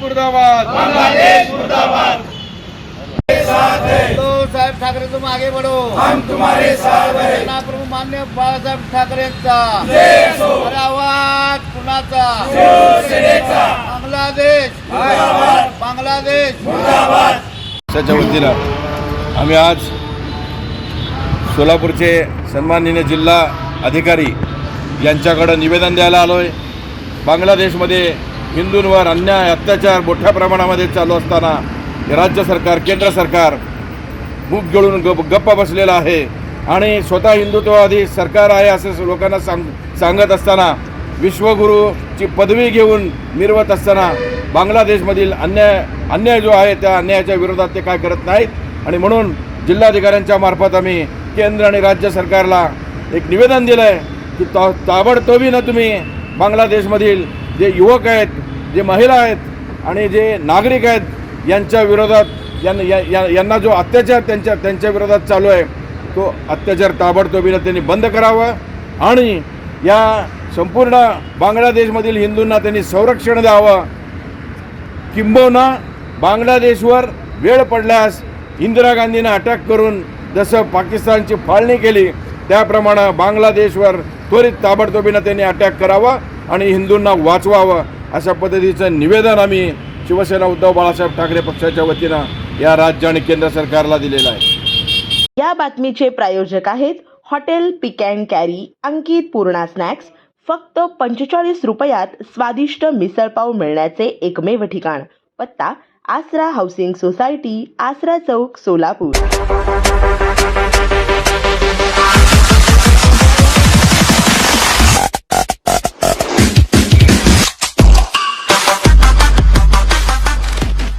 मुर्दाबाद. बांग्लादेश मुर्दाबाद. तो साहेब ठाकरे तुम आगे बढ़ो. हम तुम्हारे साथ हैं. सेना प्रमुख मान्य बाळासाहेब ठाकरेंचा. जय असो अरे आवाज कुणाचा? बांगलादेश. बांगलादेश. पक्षाच्या वतीनं आम्ही आज सोलापूरचे सन्माननीय जिल्हा अधिकारी यांच्याकडं निवेदन द्यायला आलो आहे बांगलादेशमध्ये हिंदूंवर अन्याय अत्याचार मोठ्या प्रमाणामध्ये चालू असताना राज्य सरकार केंद्र सरकार मूग गिळून गप गप्प बसलेलं आहे. आणि स्वतः हिंदुत्ववादी सरकार आहे असं लोकांना सांग सांगत असताना विश्वगुरूची पदवी घेऊन मिरवत असताना बांगलादेशमधील अन्याय अन्याय जो आहे त्या अन्यायाच्या विरोधात ते काय करत नाहीत. आणि म्हणून जिल्हाधिकाऱ्यांच्या मार्फत आम्ही केंद्र आणि राज्य सरकारला एक निवेदन दिलं आहे की ता ताबडतोबीनं तुम्ही बांगलादेशमधील जे युवक आहेत जे महिला आहेत आणि जे नागरिक आहेत यांच्या विरोधात यांना या- या- यांना जो अत्याचार त्यांच्या त्यांच्या विरोधात चालू आहे तो अत्याचार ताबडतोबीनं त्यांनी बंद करावा आणि या संपूर्ण बांगलादेशमधील हिंदूंना त्यांनी संरक्षण द्यावं. किंबहुना बांगलादेशवर वेळ पडल्यास इंदिरा गांधीनं अटॅक करून जसं पाकिस्तानची फाळणी केली त्याप्रमाणे बांगलादेशवर त्वरित ताबडतोबीनं त्यांनी अटॅक करावा. आणि हिंदूंना वाचवावं अशा पद्धतीचं निवेदन आम्ही शिवसेना उद्धव बाळासाहेब ठाकरे पक्षाच्या वतीनं या राज्य आणि केंद्र सरकारला दिलेलं आहे. या बातमीचे प्रायोजक आहेत hotel pick and carry Ankit Purna snacks फक्त पंचेचाळीस रुपयात स्वादिष्ट मिसळपाव मिळण्याचे एकमेव ठिकाण पत्ता आसरा हाऊसिंग सोसायटी आसरा चौक सोलापूर.